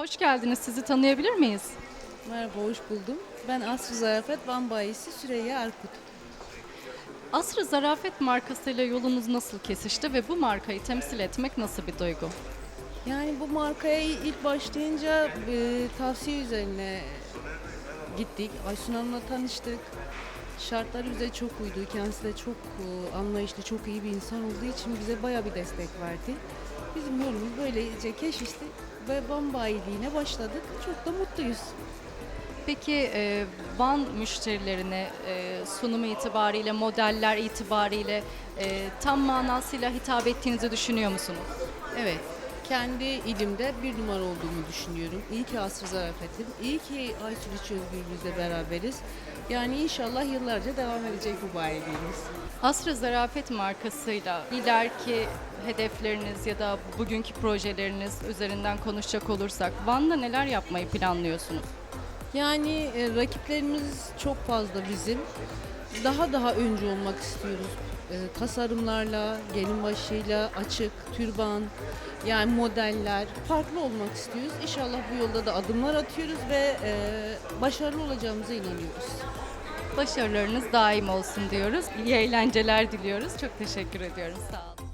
Hoş geldiniz. Sizi tanıyabilir miyiz? Merhaba, hoş buldum. Ben Aslı Zarafet Van Bayisi Süreyya Erkut. Asrı Zarafet markasıyla yolunuz nasıl kesişti ve bu markayı temsil etmek nasıl bir duygu? Yani bu markaya ilk başlayınca e, tavsiye üzerine gittik. Aysun Hanım'la tanıştık. Şartları bize çok uydu. Kendisi de çok e, anlayışlı, çok iyi bir insan olduğu için bize baya bir destek verdi. Bizim yolumuz böylece keşişti ve Van Bayiliğine başladık. Çok da mutluyuz. Peki e, Van müşterilerine e, sunumu itibariyle, modeller itibariyle e, tam manasıyla hitap ettiğinizi düşünüyor musunuz? Evet, kendi ilimde bir numara olduğumu düşünüyorum. İyi ki Asr Zarafet'im, iyi ki Aysun İç Özgürlüğümüzle beraberiz. Yani inşallah yıllarca devam edecek bu bayiliğimiz. Asrı Zarafet markasıyla ileriki hedefleriniz ya da bugünkü projeleriniz üzerinden konuşacak olursak Van'da neler yapmayı planlıyorsunuz? Yani e, rakiplerimiz çok fazla bizim. Daha daha öncü olmak istiyoruz. E, tasarımlarla, gelin başıyla, açık, türban, yani modeller farklı olmak istiyoruz. İnşallah bu yolda da adımlar atıyoruz ve e, başarılı olacağımıza inanıyoruz. Başarılarınız daim olsun diyoruz. İyi eğlenceler diliyoruz. Çok teşekkür ediyorum. Sağ olun.